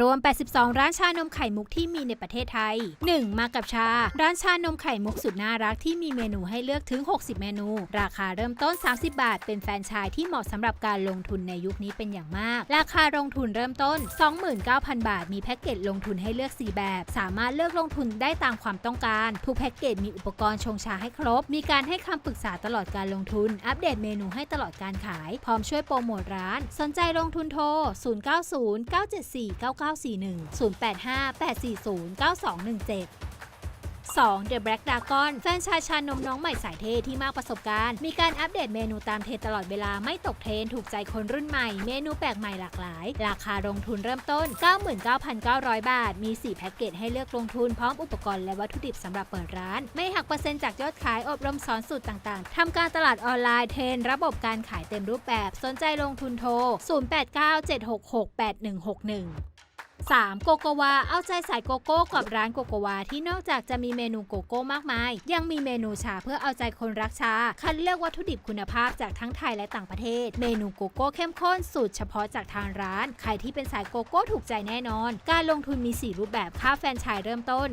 รวม 82 ร้านชานมไข่มุกที่มีในประเทศไทย 1. มากับชา ร้านชานมไข่มุกสุดน่ารักที่มีเมนูให้เลือกถึง 60 เมนู ราคาเริ่มต้น 30 บาท เป็นแฟรนไชายที่เหมาะสำหรับการลงทุนในยุคนี้เป็นอย่างมาก ราคาลงทุนเริ่มต้น 29,000 บาท มีแพ็กเกจลงทุนให้เลือก 4 แบบ สามารถเลือกลงทุนได้ตามความต้องการ ทุกแพ็กเกจมีอุปกรณ์ชงชาให้ครบ มีการให้คำปรึกษาตลอดการลงทุน อัปเดตเมนูให้ตลอดการขาย พร้อมช่วยโปรโมทร้าน สนใจลงทุนโทร 0909749 9941 085 840 9217 2. The Black Dragon แฟนชายชานมน้องใหม่สายเทที่มากประสบการณ์ มีการอัปเดตเมนูตามเทรนตลอดเวลาไม่ตกเทรนถูกใจคนรุ่นใหม่ เมนูแปลกใหม่หลากหลาย ราคาลงทุนเริ่มต้น 99,900 บาท มี 4 แพ็กเกจให้เลือกลงทุนพร้อมอุปกรณ์และวัตถุดิบสำหรับเปิดร้าน ไม่หักเปอร์เซ็นต์จากยอดขายอบรมสอนสูตรต่างๆทำการตลาดออนไลน์เทรนระบบการขายเต็มรูปแบบสนใจลงทุนโทร 0897668161 3. โกโกวา เอาใจสายโกโก้กับร้านโกโกวาที่นอกจากจะมีเมนูโกโก้มากมาย ยังมีเมนูชาเพื่อเอาใจคนรักชา คัดเลือกวัตถุดิบคุณภาพจากทั้งไทยและต่างประเทศ เมนูโกโก้เข้มข้นสูตรเฉพาะจากทางร้าน ใครที่เป็นสายโกโก้ถูกใจแน่นอน การลงทุนมี 4 รูปแบบค่าแฟนชส์เริ่มต้น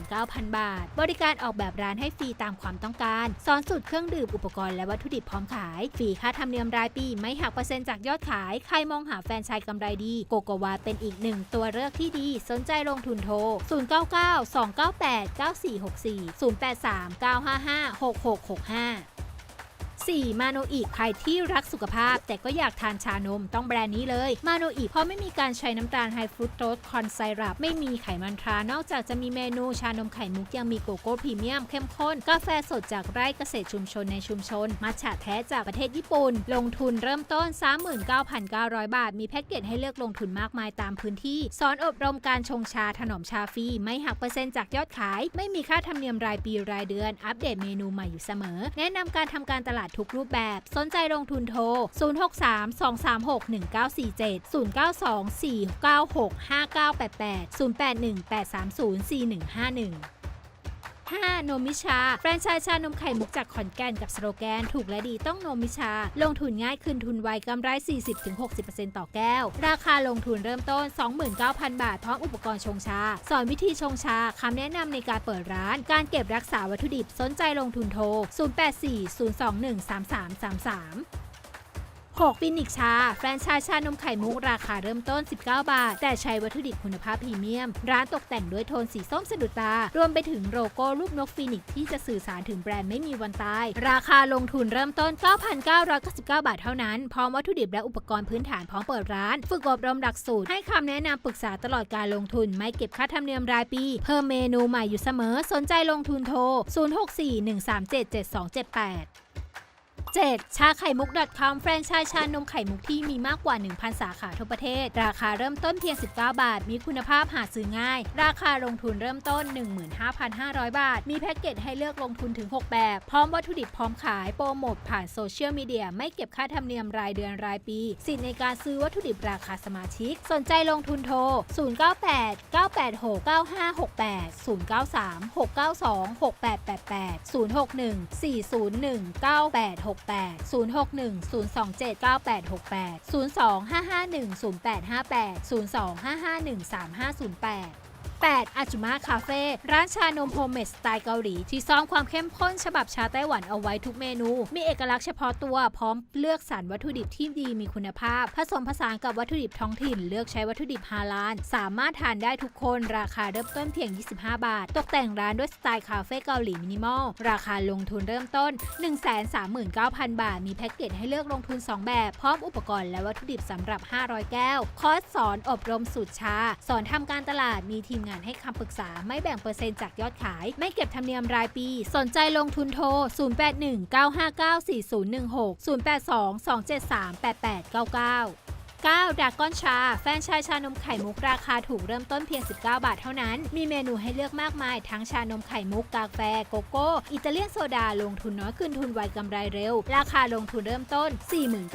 89,000 บาท บริการออกแบบร้านให้ฟรีตามความต้องการ สอนสูตรเครื่องดื่มอุปกรณ์และวัตถุดิบพร้อมขาย ฟรีค่าธรรมเนียมรายปีไม่หักเปอร์เซ็นต์จากยอดขาย ใครมองหาแฟนชส์กำไรดี โกโกวาเป็นอีกหนึ่งตัวเลือกที่ดี สนใจลงทุนโทร 099 298 9464 083 955 6665 4. มาโนอีใครที่รักสุขภาพ แต่ก็อยากทานชานมต้องแบรนด์นี้เลย มาโนอีเพราะไม่มีการใช้น้ำตาลไฮฟรุตโตสคอนไซรัปไม่มีไขมันทรานอกจากจะมีเมนูชานมไข่มุกยังมีโกโก้พรีเมียมเข้มข้น กาแฟสดจากไร่เกษตรชุมชนในชุมชน มัทฉะแท้จากประเทศญี่ปุ่น ลงทุนเริ่มต้น 39,900 บาท มีแพ็กเกจให้เลือกลงทุนมากมายตามพื้นที่สอนอบรมการชงชาถนอมชาฟรีไม่หักเปอร์เซ็นต์จากยอดขาย ไม่มีค่าธรรมเนียมรายปีรายเดือน อัปเดตเมนูใหม่อยู่เสมอ แนะนำการทำการตลาดทุกรูปแบบ สนใจลงทุนโทร 063 236 1947 5. นมิชา แฟรนไชส์ชานมไข่มุกจากขอนแก่นกับสโลแกน ถูกและดีต้องนมิชา ลงทุนง่ายคืนทุนไวกำไร 40-60%ต่อแก้ว ราคาลงทุนเริ่มต้น 29,000 บาท พร้อมอุปกรณ์ชงชา สอนวิธีชงชาคำแนะนำในการเปิดร้าน การเก็บรักษาวัตถุดิบสนใจลงทุนโทร 084 021 3333 6. ฟินิกชา แฟรนไชส์ชานมไข่มุกราคาเริ่มต้น 19 บาท แต่ใช้วัตถุดิบคุณภาพพรีเมียม ร้านตกแต่งด้วยโทนสีส้มสะดุดตา รวมไปถึงโลโก้รูปนกฟีนิกที่จะสื่อสารถึงแบรนด์ไม่มีวันตาย ราคาลงทุนเริ่มต้น 9,999 บาทเท่านั้น พร้อมวัตถุดิบและอุปกรณ์พื้นฐานพร้อมเปิดร้าน ฝึกอบรมหลักสูตร ให้คำแนะนำปรึกษาตลอดการลงทุน ไม่เก็บค่าธรรมเนียมรายปี เพิ่มเมนูใหม่อยู่เสมอ สนใจลงทุนโทร 064 137 7278 7. ชาไข่มุก .com แฟรนไชส์ชานมไข่มุกที่มีมากกว่า 1,000 สาขาทั่วประเทศ ราคาเริ่มต้นเพียง 19 บาท มีคุณภาพหาซื้อง่าย ราคาลงทุนเริ่มต้น 15,500 บาท มีแพ็กเกจให้เลือกลงทุนถึง 6 แบบ พร้อมวัตถุดิบพร้อมขายโปรโมทผ่านโซเชียลมีเดียไม่เก็บค่าธรรมเนียมรายเดือนรายปี สิทธิ์ในการซื้อวัตถุดิบราคาสมาชิก สนใจลงทุนโทร 098 986 9568 093 692 6888 061 401 9868 061 027 9868 02 551 0858 02 551 3508 8. อาจุมาคาเฟ่ร้านชานมโฮมเมดสไตล์เกาหลี ที่ซ่อมความเข้มข้นฉบับชาไต้หวันเอาไว้ทุกเมนู มีเอกลักษณ์เฉพาะตัวพร้อมเลือกสรรวัตถุดิบที่ดีมีคุณภาพ ผสมผสานกับวัตถุดิบท้องถิ่น เลือกใช้วัตถุดิบฮาลาลสามารถทานได้ทุกคนราคาเริ่มต้นเพียง 25 บาท ตกแต่งร้านด้วยสไตล์คาเฟ่เกาหลีมินิมอลราคาลงทุนเริ่มต้น 139,000 บาท มีแพ็กเกจให้เลือกลงทุน 2 แบบ พร้อมอุปกรณ์และวัตถุดิบสำหรับ 500 แก้ว คอร์สสอนอบรมสูตรชา สอนทำการตลาดมีทีมงานให้คำปรึกษาไม่แบ่งเปอร์เซ็นต์จากยอดขาย ไม่เก็บธรรมเนียมรายปี สนใจลงทุนโทร 0819594016 082 273 8899 9. ดากอนชา แฟนชายชานมไข่มุกราคาถูกเริ่มต้นเพียง 19 บาทเท่านั้น มีเมนูให้เลือกมากมาย ทั้งชานมไข่มุก กาแฟ โกโก้ อิตาเลียนโซดา ลงทุนน้อยคืนทุนไวกำไรเร็ว ราคาลงทุนเริ่มต้น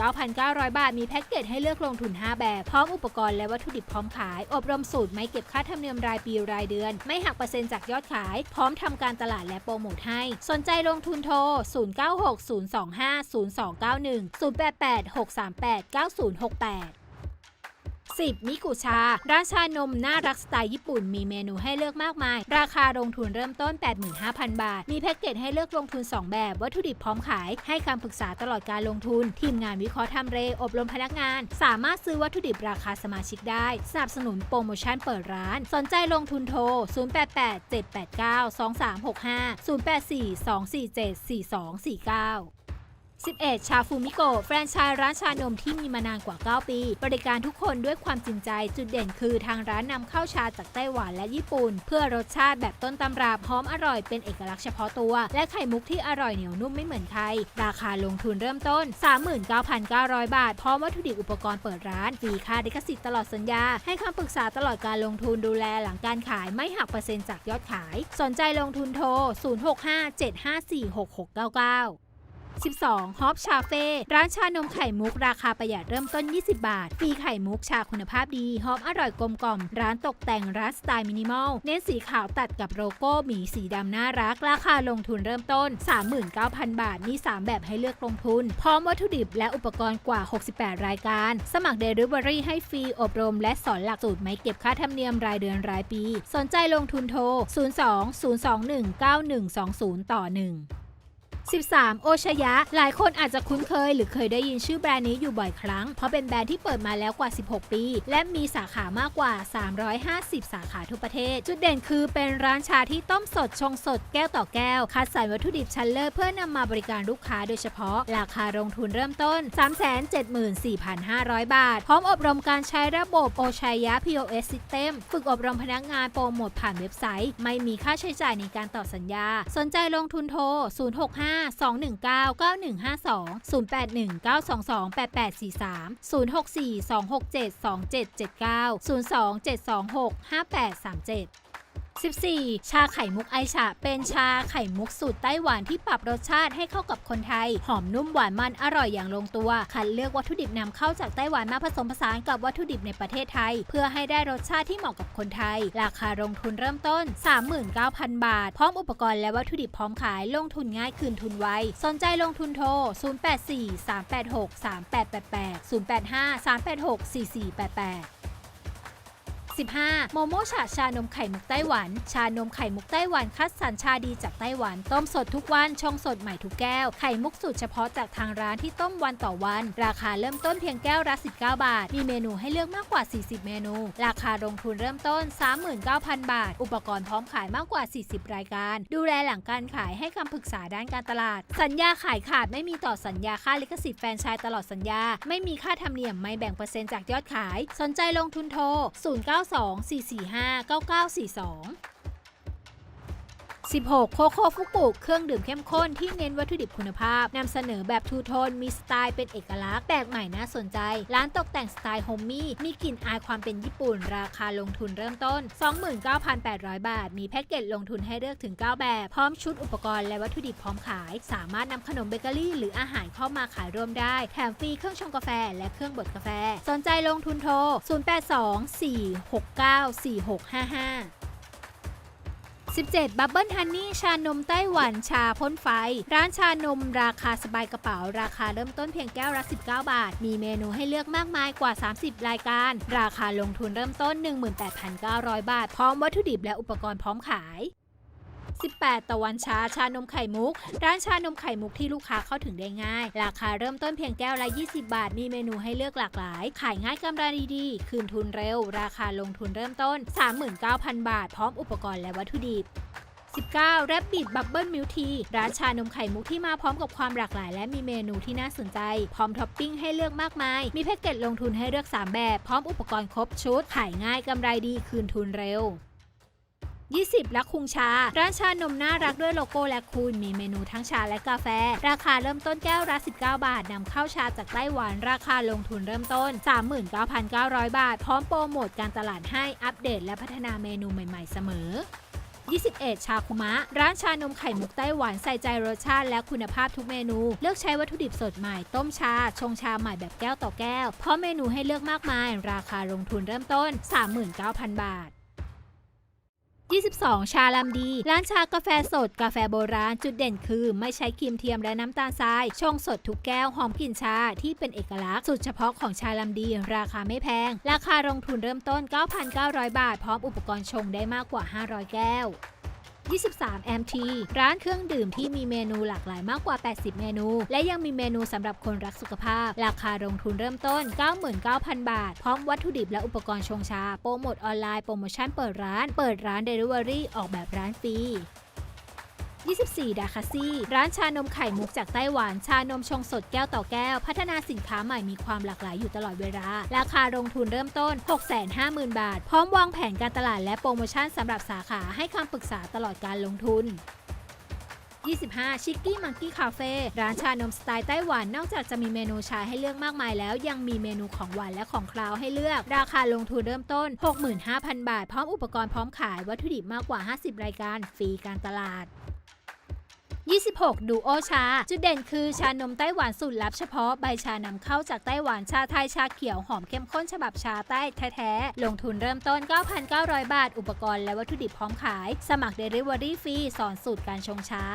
49,900 บาท มีแพ็กเกจให้เลือกลงทุน 5 แบบ พร้อมอุปกรณ์และวัตถุดิบพร้อมขาย อบรมสูตรไม่เก็บค่าธรรมเนียมรายปีรายเดือน ไม่หักเปอร์เซ็นต์จากยอดขาย พร้อมทำการตลาดและโปรโมทให้ สนใจลงทุนโทร 0960250291 088 638 9068 10 มิกุชา ร้านชานมน่ารักสไตล์ญี่ปุ่นมีเมนูให้เลือกมากมาย ราคาลงทุนเริ่มต้น 85,000 บาท มีแพ็กเกจให้เลือกลงทุน 2 แบบ วัตถุดิบพร้อมขาย ให้คำปรึกษาตลอดการลงทุน ทีมงานวิเคราะห์ทำเร อบรมพนักงาน สามารถซื้อวัตถุดิบราคาสมาชิกได้ สนับสนุนโปรโมชั่นเปิดร้าน สนใจลงทุนโทร 0887892365 084 247 4249 11 ชาฟูมิโกแฟรนไชส์ร้านชานมที่มีมานานกว่า 9 ปี บริการทุกคนด้วยความจริงใจ จุดเด่นคือทางร้านนำเข้าชาจากไต้หวันและญี่ปุ่น เพื่อรสชาติแบบต้นตำรับหอมอร่อยเป็นเอกลักษณ์เฉพาะตัว และไข่มุกที่อร่อยเหนียวนุ่มไม่เหมือนใคร ราคาลงทุนเริ่มต้น 39,900 บาท พร้อมวัตถุดิบอุปกรณ์เปิดร้านฟรีค่าลิขสิทธิ์ตลอดสัญญา ให้คำปรึกษาตลอดการลงทุนดูแลหลังการขายไม่หักเปอร์เซ็นต์จากยอดขาย สนใจลงทุนโทร 0657546699 12 ฮอปชาเฟ่ร้านชานมไข่มุกราคาประหยัดเริ่มต้น 20 บาทฟรีไข่มุกชาคุณภาพดี หอมอร่อยกลมกล่อม ร้านตกแต่งร้านสไตล์มินิมอล เน้นสีขาวตัดกับโลโก้หมีสีดำน่ารัก ราคาลงทุนเริ่มต้น 39,000 บาท มี 3 แบบให้เลือกลงทุน พร้อมวัตถุดิบและอุปกรณ์กว่า 68 รายการ สมัครเดลิเวอรี่ให้ฟรีอบรม และสอนหลักสูตรไม่เก็บค่าธรรมเนียมรายเดือนรายปี สนใจลงทุนโทร 02 021 9120 ต่อ 1 13 โอชยะ หลายคนอาจจะคุ้นเคย หรือเคยได้ยินชื่อแบรนด์นี้อยู่บ่อยครั้ง เพราะเป็นแบรนด์ที่เปิดมาแล้วกว่า 16 ปี และมีสาขามากกว่า 350 สาขาทั่วประเทศ จุดเด่นคือเป็นร้านชาที่ต้มสดชงสดแก้วต่อแก้ว คัดสรรวัตถุดิบชั้นเลิศเพื่อนำมาบริการลูกค้าโดยเฉพาะ ราคาลงทุนเริ่มต้น 374,500 บาท พร้อมอบรมการใช้ระบบโอชยะ POS System ฝึกอบรมพนักงานโปรโมทผ่านเว็บไซต์ ไม่มีค่าใช้จ่ายในการต่อสัญญา สนใจลงทุนโทร 065 219 9152 081 922 8843 064 267 2779 02 726 5837 14 ชาไข่มุกไอชาเป็นชาไข่มุกสูตรไต้หวันที่ปรับรสชาติให้เข้ากับคนไทย หอมนุ่มหวานมันอร่อยอย่างลงตัว คัดเลือกวัตถุดิบนำเข้าจากไต้หวันมาผสมผสานกับวัตถุดิบในประเทศไทย เพื่อให้ได้รสชาติที่เหมาะกับคนไทย ราคาลงทุนเริ่มต้น 39,000 บาท พร้อมอุปกรณ์และวัตถุดิบพร้อมขายลงทุนง่ายคืนทุนไวสนใจลงทุนโทร 084 386 3888 085 386 4488 15 โมโมชาชานมไข่มุกไต้หวัน ชานมไข่มุกไต้หวันคัดสรรชาดีจากไต้หวัน ต้มสดทุกวันชงสดใหม่ทุกแก้ว ไข่มุกสูตรเฉพาะจากทางร้านที่ต้มวันต่อวัน ราคาเริ่มต้นเพียงแก้วละ19 บาท มีเมนูให้เลือกมากกว่า 40 เมนู ราคาลงทุนเริ่มต้น 39,000 บาท อุปกรณ์พร้อมขายมากกว่า 40 รายการ ดูแลหลังการขายให้คำปรึกษาด้านการตลาด สัญญาขายขาดไม่มีต่อสัญญาค่าลิขสิทธิ์แฟรนไชส์ตลอดสัญญา ไม่มีค่าธรรมเนียมไม่แบ่งเปอร์เซ็นต์จากยอดขาย สนใจลงทุนโทร092 445 9942 16 โคโค่ฟุกุเครื่องดื่มเข้มข้นที่เน้นวัตถุดิบคุณภาพ นำเสนอแบบทูโทน มีสไตล์เป็นเอกลักษณ์แปลกใหม่น่าสนใจ ร้านตกแต่งสไตล์โฮมมี่ มีกลิ่นอายความเป็นญี่ปุ่น ราคาลงทุนเริ่มต้น 29,800 บาท มีแพ็กเกจลงทุนให้เลือกถึง 9 แบบ พร้อมชุดอุปกรณ์และวัตถุดิบพร้อมขาย สามารถนำขนมเบเกอรี่ หรืออาหารเข้ามาขายร่วมได้ แถมฟรีเครื่องชงกาแฟ และเครื่องบดกาแฟ สนใจลงทุนโทร 0824694655 17 บับเบิลฮันนี่ชานมไต้หวันชาพ่นไฟ ร้านชานมราคาสบายกระเป๋า ราคาเริ่มต้นเพียงแก้วละ 19 บาท มีเมนูให้เลือกมากมายกว่า 30 รายการ ราคาลงทุนเริ่มต้น 18,900 บาท พร้อมวัตถุดิบและอุปกรณ์พร้อมขาย 18 ตะวันชาชานมไข่มุก ร้านชานมไข่มุกที่ลูกค้าเข้าถึงได้ง่าย ราคาเริ่มต้นเพียงแก้วละ 20 บาท มีเมนูให้เลือกหลากหลาย ขายง่ายกำไรดีๆ คืนทุนเร็ว ราคาลงทุนเริ่มต้น 39,000 บาท พร้อมอุปกรณ์และวัตถุดิบ19แรบบิ t บับเบิลมิลทีร้านชานมไข่มุกที่มาพร้อมกับความหลากหลาย และมีเมนูที่น่าสนใจ พร้อมท็อปปิ้งให้เลือกมากมาย มีแพ็กเกจลงทุนให้เลือก 3 แบบ พร้อมอุปกรณ์ครบชุด ขายง่ายกำไรดีคืนทุนเร็ว 20 ลักคุงชา ร้านชานมน่ารักด้วยโลโก้และคูณมีเมนูทั้งชาและกาแฟ ราคาเริ่มต้นแก้วละ19 บาทนำเข้าชาจากไต้หวันราคาลงทุนเริ่มต้น 39,900 บาท พร้อมโปรโมทการตลาดให้อัปเดตและพัฒนาเมนูใหม่ ๆ เสมอ21 ชาคุมะ ร้านชานมไข่มุกไต้หวันใส่ใจรสชาติและคุณภาพทุกเมนู เลือกใช้วัตถุดิบสดใหม่ ต้มชา ชงชาใหม่แบบแก้วต่อแก้ว เพราะเมนูให้เลือกมากมาย ราคาลงทุนเริ่มต้น 39,000 บาท 22 ชาลัมดี ร้านชากาแฟสด กาแฟโบราณจุดเด่นคือ ไม่ใช้ครีมเทียมและน้ำตาลทราย ชงสดทุกแก้วหอมกลิ่นชาที่เป็นเอกลักษณ์สุดเฉพาะของชาลัมดี ราคาไม่แพง ราคาลงทุนเริ่มต้น 9,900 บาท พร้อมอุปกรณ์ชงได้มากกว่า 500 แก้ว 23 MT ร้านเครื่องดื่มที่มีเมนูหลากหลายมากกว่า 80 เมนู และยังมีเมนูสำหรับคนรักสุขภาพ ราคาลงทุนเริ่มต้น 99,000 บาท พร้อมวัตถุดิบและอุปกรณ์ชงชา โปรโมทออนไลน์ โปรโมชั่นเปิดร้าน เปิดร้านเดลิเวอรี่ออกแบบร้านฟรี 24 ดาคาซี่ ร้านชานมไข่มุกจากไต้หวัน ชานมชงสดแก้วต่อแก้ว พัฒนาสินค้าใหม่มีความหลากหลายอยู่ตลอดเวลา ราคาลงทุนเริ่มต้น 650,000 บาท พร้อมวางแผนการตลาดและโปรโมชั่นสำหรับสาขาให้คำปรึกษาตลอดการลงทุน25 ชิคกี้มังกี้คาเฟ่ร้านชานมสไตล์ไต้หวัน นอกจากจะมีเมนูชาให้เลือกมากมายแล้ว ยังมีเมนูของหวานและของคราวให้เลือก ราคาลงทุนเริ่มต้น 65,000 บาท พร้อมอุปกรณ์พร้อมขายวัตถุดิบมากกว่า 50 รายการ ฟรีการตลาด 26 ดูโอชา จุดเด่นคือชานมไต้หวันสูตรลับเฉพาะใบชานำเข้าจากไต้หวันชาไทยชาเขียวหอมเข้มข้นฉบับชาใต้แท้ๆ ลงทุนเริ่มต้น 9,900 บาท อุปกรณ์และวัตถุดิบพร้อมขาย สมัคร Delivery ฟรีสอนสูตรการชงชา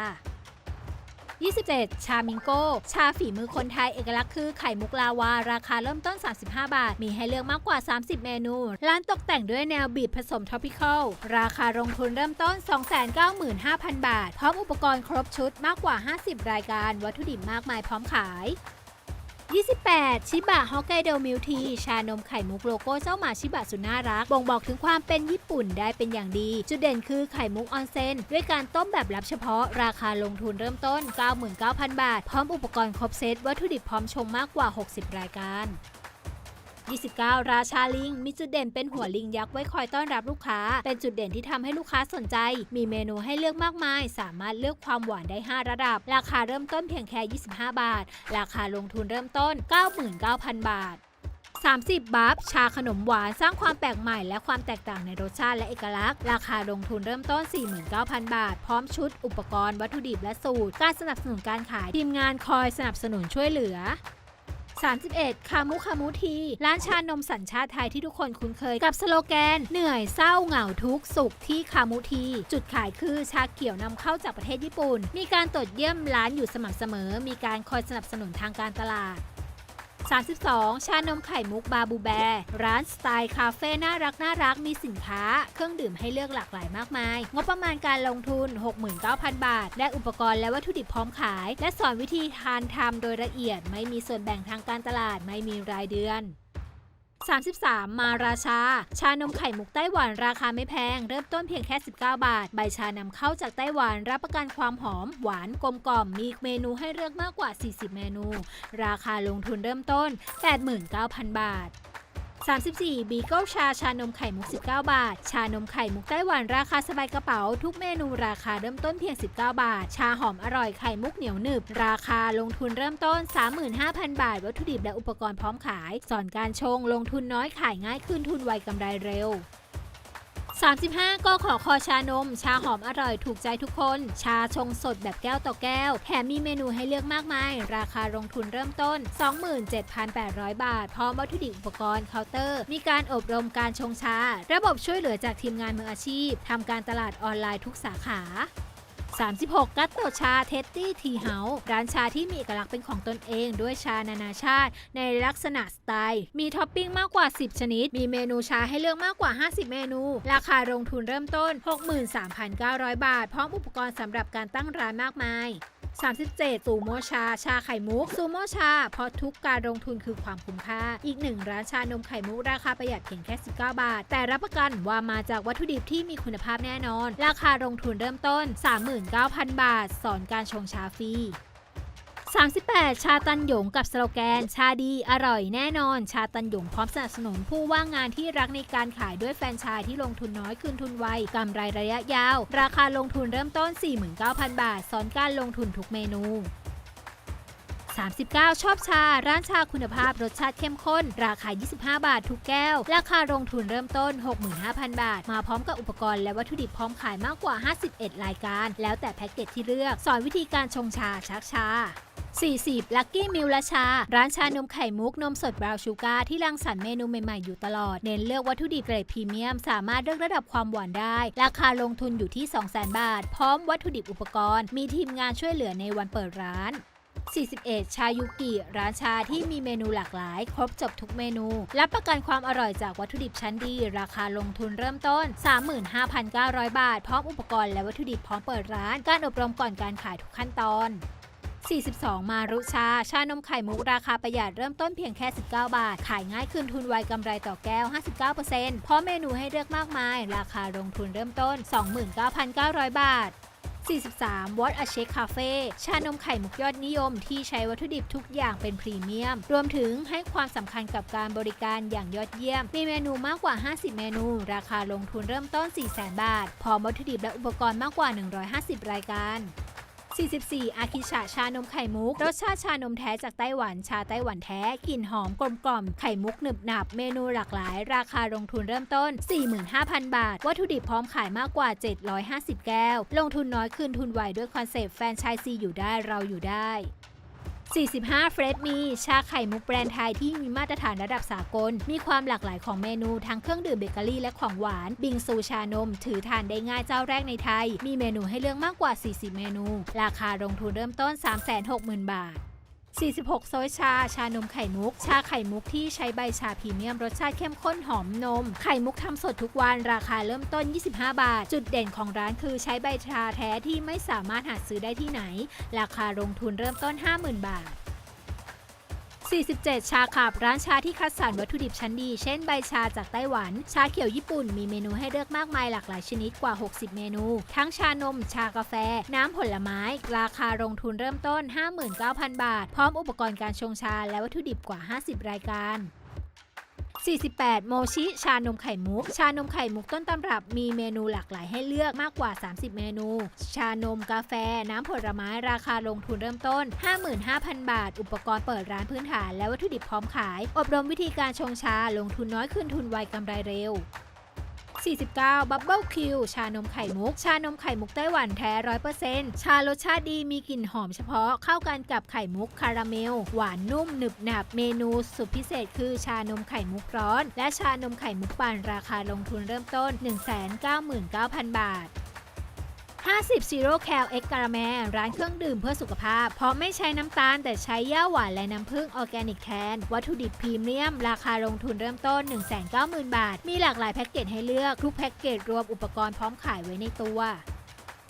27 ชามิงโก้ ชาฝีมือคนไทยเอกลักษณ์คือไข่มุกลาวา ราคาเริ่มต้น 35 บาท มีให้เลือกมากกว่า 30 เมนู ร้านตกแต่งด้วยแนวบีบผสมท็อปิคอลราคาลงทุนเริ่มต้น 295,000 บาท พร้อมอุปกรณ์ครบชุดมากกว่า 50 รายการ วัตถุดิบมากมายพร้อมขาย 28 ชิบะฮอกไกโดมิลที ชานมไข่มุกโลโก้เจ้าหมาชิบะสุดน่ารัก บ่งบอกถึงความเป็นญี่ปุ่นได้เป็นอย่างดี จุดเด่นคือไข่มุกออนเซนด้วยการต้มแบบลับเฉพาะ ราคาลงทุนเริ่มต้น 99,000 บาท พร้อมอุปกรณ์ครบเซตวัตถุดิบพร้อมชมมากกว่า 60 รายการ 29 ราชาลิง มีจุดเด่นเป็นหัวลิงยักษ์ไว้คอยต้อนรับลูกค้า เป็นจุดเด่นที่ทำให้ลูกค้าสนใจ มีเมนูให้เลือกมากมาย สามารถเลือกความหวานได้ 5 ระดับ ราคาเริ่มต้นเพียงแค่ 25 บาท ราคาลงทุนเริ่มต้น 99,000 บาท30 บัฟชาขนมหวานสร้างความแปลกใหม่และความแตกต่างในรสชาติและเอกลักษณ์ ราคาลงทุนเริ่มต้น 49,000 บาท พร้อมชุด อุปกรณ์วัตถุดิบและสูตร การสนับสนุนการขายทีมงานคอยสนับสนุนช่วยเหลือ 31 คามุคามุที ร้านชานมสัญชาติไทยที่ทุกคนคุ้นเคยกับสโลแกน เหนื่อยเศร้าเหงาทุกสุขที่คามุที จุดขายคือชาเขียวนำเข้าจากประเทศญี่ปุ่น มีการตรวจเยี่ยมร้านอยู่สม่ำเสมอ มีการคอยสนับสนุนทางการตลาด 32 ชานมไข่มุกบาบูแบร์ร้านสไตล์คาเฟ่น่ารักน่ารักมีสินค้า เครื่องดื่มให้เลือกหลากหลายมากมาย งบประมาณการลงทุน 69,000 บาท และอุปกรณ์และวัตถุดิบพร้อมขาย และสอนวิธีทานทำโดยละเอียด ไม่มีส่วนแบ่งทางการตลาด ไม่มีรายเดือน 33 มาราชา ชานมไข่มุกไต้หวันราคาไม่แพง เริ่มต้นเพียงแค่ 19 บาท ใบชานำเข้าจากไต้หวันรับประกันความหอม หวานกลมกล่อมมีเมนูให้เลือกมากกว่า 40 เมนู ราคาลงทุนเริ่มต้น 89,000 บาท 34บีเกิลชาชานมไข่มุก 19 บาท ชานมไข่มุกไต้หวันราคาสบายกระเป๋า ทุกเมนูราคาเริ่มต้นเพียง 19 บาท ชาหอมอร่อยไข่มุกเหนียวหนึบ ราคาลงทุนเริ่มต้น 35,000 บาท วัตถุดิบและอุปกรณ์พร้อมขาย สอนการชงลงทุนน้อยขายง่ายขึ้นทุนไวกำไรเร็ว 35 ก็ขอคอชานม ชาหอมอร่อยถูกใจทุกคน ชาชงสดแบบแก้วต่อแก้ว แถมมีเมนูให้เลือกมากมาย ราคาลงทุนเริ่มต้น 27,800 บาท พร้อมวัตถุดิบอุปกรณ์เคาน์เตอร์ มีการอบรมการชงชา ระบบช่วยเหลือจากทีมงานมืออาชีพทำการตลาดออนไลน์ทุกสาขา 36 กัตโตชาเทสตี้ทีเฮาร้านชาที่มีเอกลักษณ์เป็นของตนเองด้วยชานานาชาติ ในลักษณะสไตล์ มีท็อปปิ้งมากกว่า 10 ชนิด มีเมนูชาให้เลือกมากกว่า 50 เมนู ราคาลงทุนเริ่มต้น 63,900 บาท พร้อมอุปกรณ์สำหรับการตั้งร้านมากมาย 37ซูโมชา ชาไข่มุกซูโมชา เพราะทุกการลงทุนคือความคุ้มค่า อีกหนึ่งร้านชานมไข่มุกราคาประหยัดเพียงแค่ 19 บาท แต่รับประกันว่ามาจากวัตถุดิบที่มีคุณภาพแน่นอน ราคาลงทุนเริ่มต้น 39,000 บาท สอนการชงชาฟรี 38 ชาตันหยงกับสโลแกน ชาดีอร่อยแน่นอน ชาตันหยงพร้อมสนับสนุนผู้ว่างงานที่รักในการขายด้วยแฟรนไชายที่ลงทุนน้อยคืนทุนไวกำไรระยะยาว ราคาลงทุนเริ่มต้น 49,000 บาทสอนการลงทุนทุกเมนู 39 ชอบชา ร้านชาคุณภาพรสชาติเข้มข้น ราคา 25 บาททุกแก้ว ราคาลงทุนเริ่มต้น 65,000 บาท มาพร้อมกับอุปกรณ์และวัตถุดิบพร้อมขายมากกว่า 51 รายการ แล้วแต่แพ็กเกจที่เลือก สอนวิธีการชงชาชักชา 40 Lucky m i l ราชา ร้านชานมไข่มุกนมสดบราวน์ชูการ์ที่รังสรรค์เมนูใหม่ ๆ อยู่ตลอด เน้นเลือกวัตถุดิบเกรดพรีเมียม สามารถเลือกระดับความหวานได้ ราคาลงทุนอยู่ที่ 200,000 บาท พร้อมวัตถุดิบอุปกรณ์ มีทีมงานช่วยเหลือในวันเปิดร้าน 41 ชายุกิ ร้านชาที่มีเมนูหลากหลาย ครบจบทุกเมนู รับประกันความอร่อยจากวัตถุดิบชั้นดี ราคาลงทุนเริ่มต้น 35,900 บาท พร้อมอุปกรณ์และวัตถุดิบพร้อมเปิดร้าน การอบรมก่อนการขายทุกขั้นตอน 42 มารุชา ชานมไข่มุกราคาประหยัดเริ่มต้นเพียงแค่ 19 บาท ขายง่ายคืนทุนไวกำไรต่อแก้ว 59%เพราะเมนูให้เลือกมากมาย ราคาลงทุนเริ่มต้น 29,900 บาท43 What a Shake Cafe ชานมไข่มุกยอดนิยมที่ใช้วัตถุดิบทุกอย่างเป็นพรีเมียม รวมถึงให้ความสำคัญกับการบริการอย่างยอดเยี่ยม มีเมนูมากกว่า 50 เมนู ราคาลงทุนเริ่มต้น 400,000 บาท พร้อมวัตถุดิบและอุปกรณ์มากกว่า 150 รายการ 44 อาคิชาชานมไข่มุก รสชาติชานมแท้จากไต้หวัน ชาไต้หวันแท้ กลิ่นหอมกลมกล่อม ไข่มุกหนึบหนับ เมนูหลากหลาย ราคาลงทุนเริ่มต้น 45,000 บาท วัตถุดิบพร้อมขายมากกว่า 750 แก้ว ลงทุนน้อยคืนทุนไวด้วยคอนเซปต์แฟนชายซีอยู่ได้เราอยู่ได้ 45 เฟรชมีชาไข่มุกแบรนด์ไทยที่มีมาตรฐานระดับสากล มีความหลากหลายของเมนูทั้งเครื่องดื่มเบเกอรี่และของหวาน บิงซูชานม ถือทานได้ง่ายเจ้าแรกในไทย มีเมนูให้เลือกมากกว่า 40 เมนู ราคาลงทุนเริ่มต้น 360,000 บาท 46 โซยชา ชานมไข่มุก ชาไข่มุกที่ใช้ใบชาพรีเมียมรสชาติเข้มข้นหอมนม ไข่มุกทำสดทุกวันราคาเริ่มต้น 25 บาท จุดเด่นของร้านคือใช้ใบชาแท้ที่ไม่สามารถหาซื้อได้ที่ไหน ราคาลงทุนเริ่มต้น 50,000 บาท 47 ชาขับร้านชาที่คัดสรรวัตถุดิบชั้นดี เช่นใบชาจากไต้หวัน ชาเขียวญี่ปุ่นมีเมนูให้เลือกมากมายหลากหลายชนิดกว่า 60 เมนู ทั้งชานม ชากาแฟ น้ำผลไม้ ราคาลงทุนเริ่มต้น 59,000 บาท พร้อมอุปกรณ์การชงชาและวัตถุดิบกว่า 50 รายการ 48 โมชิชานมไข่มุก ชานมไข่มุกต้นตำรับมีเมนูหลากหลายให้เลือกมากกว่า 30 เมนู ชานมกาแฟ น้ำผลไม้ราคาลงทุนเริ่มต้น 55,000 บาท อุปกรณ์เปิดร้านพื้นฐานและวัตถุดิบพร้อมขาย อบรมวิธีการชงชาลงทุนน้อยคืนทุนไวกำไรเร็ว 49 Bubble Q ชานมไข่มุก ชานมไข่มุกไต้หวันแท้ร้อยเปอร์เซ็นต์ชารสชาติดีมีกลิ่นหอมเฉพาะ เข้ากันกับไข่มุกคาราเมล หวานนุ่มหนึบหนับ เมนูสุดพิเศษคือชานมไข่มุกร้อน และชานมไข่มุกปั่นราคาลงทุนเริ่มต้น 199,000 บาท 50 Zero Cal X Caramel ร้านเครื่องดื่มเพื่อสุขภาพ เพราะไม่ใช้น้ำตาล แต่ใช้ย่าหวานและน้ำผึ้งออร์แกนิกแทน วัตถุดิบพรีเมียม ราคาลงทุนเริ่มต้น 190,000 บาท มีหลากหลายแพ็กเกจให้เลือก ทุกแพ็กเกจรวมอุปกรณ์พร้อมขายไว้ในตัว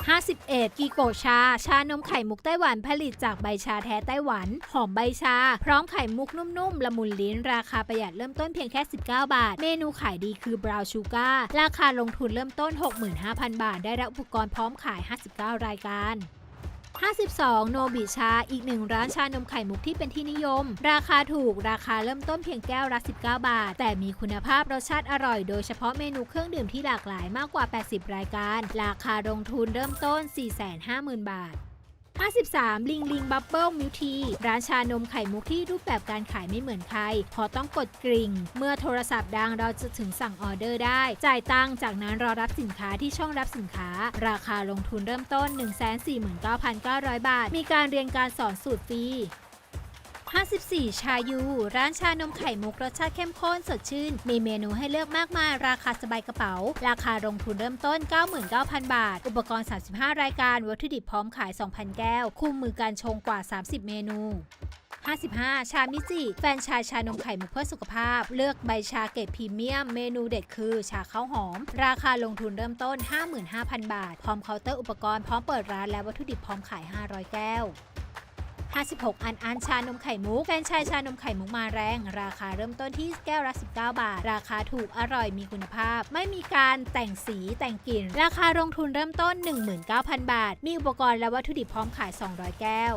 51กิโกชา ชานมไข่มุกไต้หวันผลิตจากใบชาแท้ไต้หวัน หอมใบชา พร้อมไข่มุกนุ่มๆ ละมุนลิ้น ราคาประหยัดเริ่มต้นเพียงแค่ 19 บาท เมนูขายดีคือบราวน์ชูการ์ราคาลงทุนเริ่มต้น 65,000 บาท ได้รับอุปกรณ์พร้อมขาย 59 รายการ 52 โนบิชา อีกหนึ่งร้านชานมไข่มุกที่เป็นที่นิยม ราคาถูกราคาเริ่มต้นเพียงแก้วละ 19 บาท แต่มีคุณภาพรสชาติอร่อย โดยเฉพาะเมนูเครื่องดื่มที่หลากหลายมากกว่า 80 รายการ ราคาลงทุนเริ่มต้น 450,000 บาท 53 ลิงลิงบับเบิลมิวทีร้านชานมไข่มุกที่รูปแบบการขายไม่เหมือนใครเพอต้องกดกริ่ง เมื่อโทรศัพท์ดังเราจะถึงสั่งออเดอร์ได้ จ่ายตังค์จากนั้นรอรับสินค้าที่ช่องรับสินค้า ราคาลงทุนเริ่มต้น 149,900 บาท มีการเรียนการสอนสูตรฟรี 54 ชายู ร้านชานมไข่มุกรสชาติเข้มข้นสดชื่น มีเมนูให้เลือกมากมายราคาสบายกระเป๋า ราคาลงทุนเริ่มต้น 99,000 บาท อุปกรณ์ 35 รายการ วัตถุดิบพร้อมขาย 2,000 แก้ว คู่มือการชงกว่า 30 เมนู55 ชามิจิ แฟนชายชานมไข่มุกเพื่อสุขภาพ เลือกใบชาเกรดพรีเมียม เมนูเด็ดคือ ชาข้าวหอม ราคาลงทุนเริ่มต้น 55,000 บาท พร้อมเคาน์เตอร์อุปกรณ์ พร้อมเปิดร้านและวัตถุดิบพร้อมขาย 500 แก้ว 56 อันอันชานมไข่มุกแฟรนชายชานมไข่มุกมาแรง ราคาเริ่มต้นที่แก้วละ 19 บาท ราคาถูกอร่อยมีคุณภาพ ไม่มีการแต่งสีแต่งกลิ่น ราคาลงทุนเริ่มต้น 19,000 บาท มีอุปกรณ์และวัตถุดิบพร้อมขาย 200 แก้ว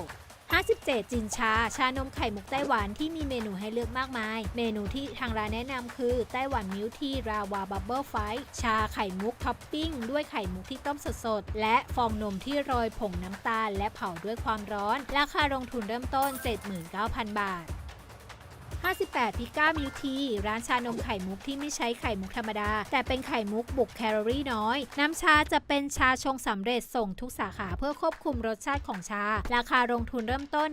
57 จินชา ชานมไข่มุกไต้หวันที่มีเมนูให้เลือกมากมาย เมนูที่ทางร้านแนะนำคือ ไต้หวันมิลทีราวาบับเบิลไฟชาไข่มุกท็อปปิ้ง ด้วยไข่มุกที่ต้มสดๆ และฟองนมที่โรยผงน้ำตาล และเผาด้วยความร้อน ราคาลงทุนเริ่มต้น 79,000 บาท 58พิก้ามิลทีร้านชานมไข่มุกที่ไม่ใช้ไข่มุกธรรมดา แต่เป็นไข่มุกบุกแคลอรี่น้อย น้ำชาจะเป็นชาชงสำเร็จส่งทุกสาขาเพื่อควบคุมรสชาติของชา ราคาลงทุนเริ่มต้น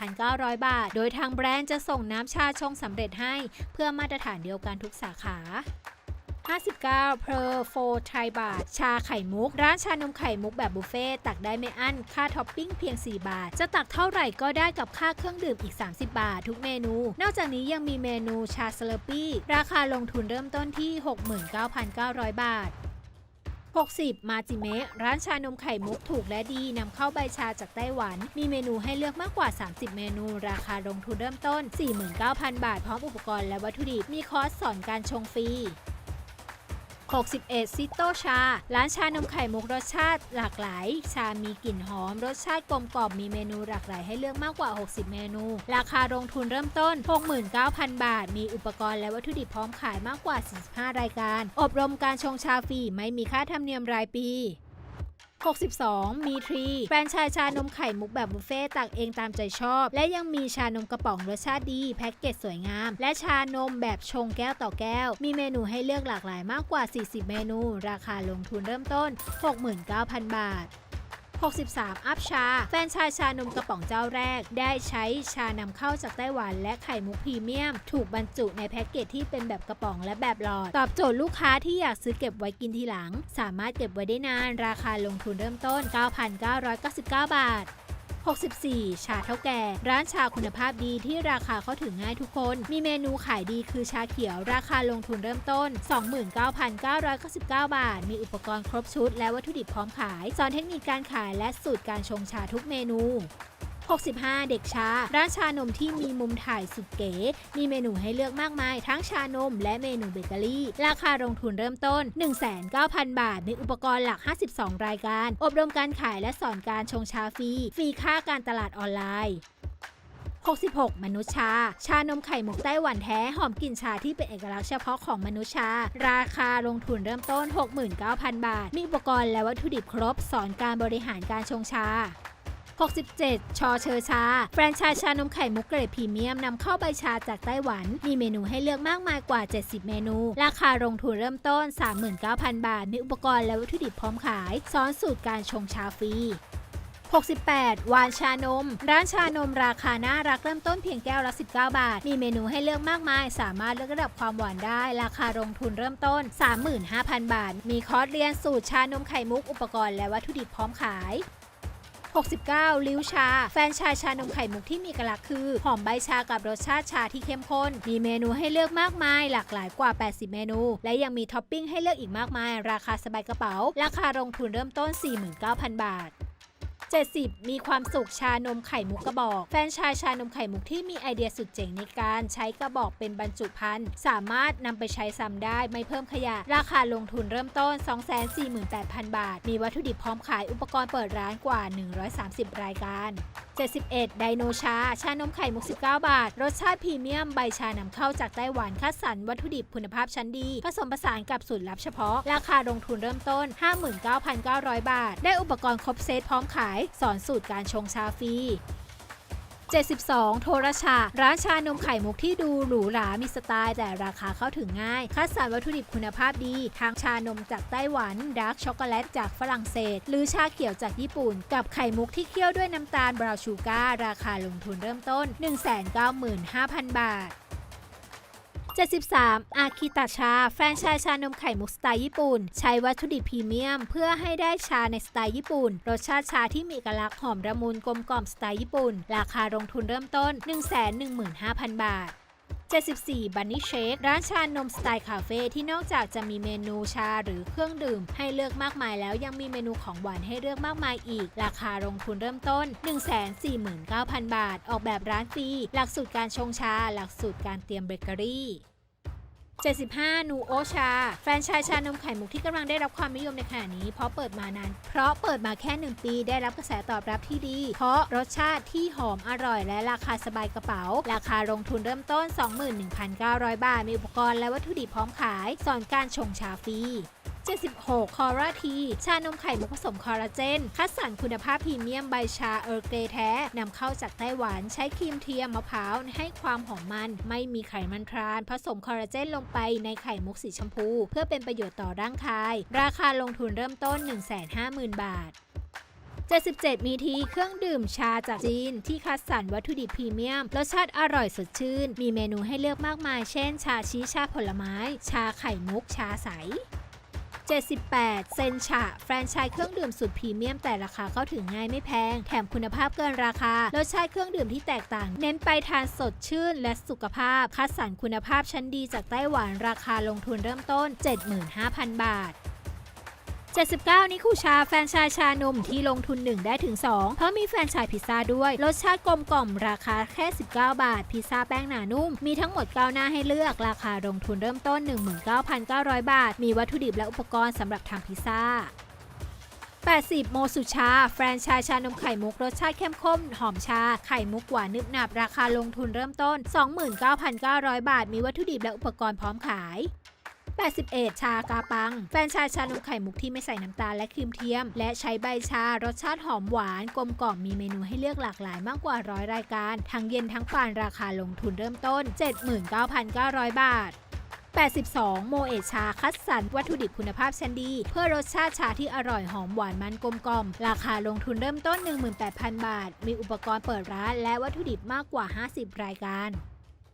18,900 บาท โดยทางแบรนด์จะส่งน้ำชาชงสำเร็จให้ เพื่อมาตรฐานเดียวกันทุกสาขา 59เพอร์โฟไทบาท ชาไข่มุก ร้านชานมไข่มุกแบบบุฟเฟ่ต์ตักได้ไม่อั้น ค่าท็อปปิ้งเพียง 4 บาท จะตักเท่าไหร่ก็ได้กับค่าเครื่องดื่มอีก 30 บาท ทุกเมนู นอกจากนี้ยังมีเมนูชาสเลอปี้ ราคาลงทุนเริ่มต้นที่ 69,900 บาท60 มาจิเมะ ร้านชานมไข่มุกถูกและดีนำเข้าใบชาจากไต้หวัน มีเมนูให้เลือกมากกว่า 30 เมนู ราคาลงทุนเริ่มต้น 49,000 บาท พร้อมอุปกรณ์และวัตถุดิบ มีคอร์สสอนการชงฟรี 61 ซิโตชา ร้านชานมไข่มุกรสชาติหลากหลาย ชามีกลิ่นหอม รสชาติกลมกล่อมมีเมนูหลากหลายให้เลือกมากกว่า 60 เมนู ราคาลงทุนเริ่มต้น 69,000 บาท มีอุปกรณ์และวัตถุดิบพร้อมขายมากกว่า 45 รายการ อบรมการชงชาฟรีไม่มีค่าธรรมเนียมรายปี 62 มีทรีแฟรนไชาชานมไข่มุกแบบบุฟเฟ่ต์ตักเองตามใจชอบ และยังมีชานมกระป๋องรสชาติดี แพ็กเกจสวยงาม และชานมแบบชงแก้วต่อแก้ว มีเมนูให้เลือกหลากหลายมากกว่า 40 เมนู ราคาลงทุนเริ่มต้น 69,000 บาท 63 อัพชา แฟนชายชานมกระป๋องเจ้าแรก ได้ใช้ชานำเข้าจากไต้หวัน และไข่มุกพรีเมียม ถูกบรรจุในแพ็กเกจที่เป็นแบบกระป๋องและแบบหลอด ตอบโจทย์ลูกค้าที่อยากซื้อเก็บไว้กินทีหลัง สามารถเก็บไว้ได้นาน ราคาลงทุนเริ่มต้น 9,999 บาท 64 ชาเท่าแก่ ร้านชาคุณภาพดีที่ราคาเข้าถึงง่ายทุกคน มีเมนูขายดีคือชาเขียว ราคาลงทุนเริ่มต้น 29,999 บาท มีอุปกรณ์ครบชุด และวัตถุดิบพร้อมขาย สอนเทคนิคการขายและสูตรการชงชาทุกเมนู 65 เด็กชา ร้านชานมที่มีมุมถ่ายสุดเก๋ มีเมนูให้เลือกมากมาย ทั้งชานมและเมนูเบเกอรี่ ราคาลงทุนเริ่มต้น 19,000 บาท มีอุปกรณ์หลัก 52 รายการ อบรมการขายและสอนการชงชาฟรี ฟรีค่าการตลาดออนไลน์66 มนุษชา ชานมไข่มุกไต้หวันแท้ หอมกลิ่นชาที่เป็นเอกลักษณ์เฉพาะของมนุษชา ราคาลงทุนเริ่มต้น 69,000 บาท มีอุปกรณ์และวัตถุดิบครบ สอนการบริหารการชงชา 67 ชอเชอชา แฟรนไชส์ชานมไข่มุกเกรดพรีเมียมนำเข้าใบชาจากไต้หวัน มีเมนูให้เลือกมากมายกว่า 70 เมนู ราคาลงทุนเริ่มต้น 39,000 บาท มีอุปกรณ์และวัตถุดิบพร้อมขาย สอนสูตรการชงชาฟรี68 วานชานม ร้านชานมราคาน่ารักเริ่มต้นเพียงแก้วละ 19 บาท มีเมนูให้เลือกมากมาย สามารถเลือกระดับความหวานได้ ราคาลงทุนเริ่มต้น 35,000 บาท มีคอร์สเรียนสูตรชานมไข่มุกอุปกรณ์และวัตถุดิบพร้อมขาย 69 ลิ้วชา แฟนชายชานมไข่มุกที่มีกลักคือ หอมใบชากับรสชาติชาที่เข้มข้น มีเมนูให้เลือกมากมาย หลากหลายกว่า 80 เมนู และยังมีท็อปปิ้งให้เลือกอีกมากมาย ราคาสบายกระเป๋า ราคาลงทุนเริ่มต้น 49,000 บาท 70 มีความสุขชานมไข่มุกกระบอก แฟนชายชานมไข่มุกที่มีไอเดียสุดเจ๋งในการใช้กระบอกเป็นบรรจุภัณฑ์สามารถนำไปใช้ซ้ำได้ไม่เพิ่มขยะ ราคาลงทุนเริ่มต้น 248,000 บาท มีวัตถุดิบพร้อมขายอุปกรณ์เปิดร้านกว่า 130 รายการ 71 ไดโนชา ชานมไข่มุก 19 บาท รสชาติพรีเมียมใบชานำเข้าจากไต้หวันคัดสรรวัตถุดิบคุณภาพชั้นดี ผสมผสานกับสูตรลับเฉพาะ ราคาลงทุนเริ่มต้น 59,900 บาท ได้อุปกรณ์ครบเซตพร้อมขายสอนสูตรการชงชาฟรี 72 โทรชา ร้านชานมไข่มุกที่ดูหรูหรา มีสไตล์ แต่ราคาเข้าถึงง่าย คัดสรรวัตถุดิบคุณภาพดีทั้งชานมจากไต้หวัน ดาร์กช็อกโกแลตจากฝรั่งเศส หรือชาเขียวจากญี่ปุ่น กับไข่มุกที่เคี่ยวด้วยน้ำตาลบราวน์ชูการ์ราคาลงทุนเริ่มต้น 195,000 บาท 73อาคิตาชา แฟนชายชานมไข่มุกสไตล์ญี่ปุ่น ใช้วัตถุดิบพรีเมียม เพื่อให้ได้ชาในสไตล์ญี่ปุ่น รสชาติชาที่มีเอกลักษณ์หอมระมุนกลมกล่อมสไตล์ญี่ปุ่น ราคาลงทุนเริ่มต้น 115,000 บาท 74บันนี่เชคร้านชานมสไตล์คาเฟ่ที่นอกจากจะมีเมนูชาหรือเครื่องดื่ม ให้เลือกมากมายแล้วยังมีเมนูของหวานให้เลือกมากมายอีก ราคาลงทุนเริ่มต้น 149,000 บาท ออกแบบร้านฟรี หลักสูตรการชงชา หลักสูตรการเตรียมเบเกอรี่ 75 นูโอชา แฟรนไชส์ชานมไข่มุกที่กำลังได้รับความนิยมในขณะนี้ เพราะเปิดมานาน เพราะเปิดมาแค่ 1 ปีได้รับกระแสตอบรับที่ดี เพราะรสชาติที่หอมอร่อยและราคาสบายกระเป๋า ราคาลงทุนเริ่มต้น 21,900 บาท มีอุปกรณ์และวัตถุดิบพร้อมขาย สอนการชงชาฟรี 76 คอราที ชานมไข่มุกผสมคอลลาเจน คัดสรรคุณภาพพรีเมียมใบชาเออร์เกรแท้นำเข้าจากไต้หวัน ใช้ครีมเทียมมะพร้าวให้ความหอมมัน ไม่มีไขมันทราน ผสมคอลลาเจนลงไปในไข่มุกสีชมพู เพื่อเป็นประโยชน์ต่อร่างกาย ราคาลงทุนเริ่มต้น 150,000 บาท77 มีทีเครื่องดื่มชาจากจีน ที่คัดสรรวัตถุดิบพรีเมียม รสชาติอร่อยสดชื่น มีเมนูให้เลือกมากมาย เช่น ชาชีชาผลไม้ ชาไข่มุก ชาใส 78 เซนชาแฟรนไชส์เครื่องดื่มสุดพรีเมียมแต่ราคาเข้าถึงง่ายไม่แพง แถมคุณภาพเกินราคารสชาติเครื่องดื่มที่แตกต่าง เน้นไปทานสดชื่นและสุขภาพ คัดสรรคุณภาพชั้นดีจากไต้หวันราคาลงทุนเริ่มต้น 75,000 บาท 79นี่คูชาแฟนชายชานมที่ลงทุน 1 ได้ถึง 2 เพราะมีแฟนชายพิซซ่าด้วย รสชาติกลมกล่อมราคาแค่ 19 บาท พิซซ่าแป้งหนานุ่ม มีทั้งหมด 9 หน้าให้เลือก ราคาลงทุนเริ่มต้น 19,900 บาท มีวัตถุดิบและอุปกรณ์สำหรับทำพิซซ่า80 โมสุชา แฟรนไชส์ชานมไข่มุกรสชาติเข้มข้น หอมชา ไข่มุกหวานนึบหนับ ราคาลงทุนเริ่มต้น 29,900 บาท มีวัตถุดิบและอุปกรณ์พร้อมขาย 81 ชากาปัง แฟนชาชานมไข่มุกที่ไม่ใส่น้ำตาลและครีมเทียม และใช้ใบชารสชาติหอมหวานกลมกล่อมมีเมนูให้เลือกหลากหลายมากกว่าร้อยรายการ ทั้งเย็นทั้งปานราคาลงทุนเริ่มต้น 79,900 บาท82 โมเอชาคัดสรรวัตถุดิบคุณภาพชั้นดี เพื่อรสชาติชาที่อร่อยหอมหวานมันกลมกล่อม ราคาลงทุนเริ่มต้น 18,000 บาท มีอุปกรณ์เปิดร้านและวัตถุดิบมากกว่า 50 รายการ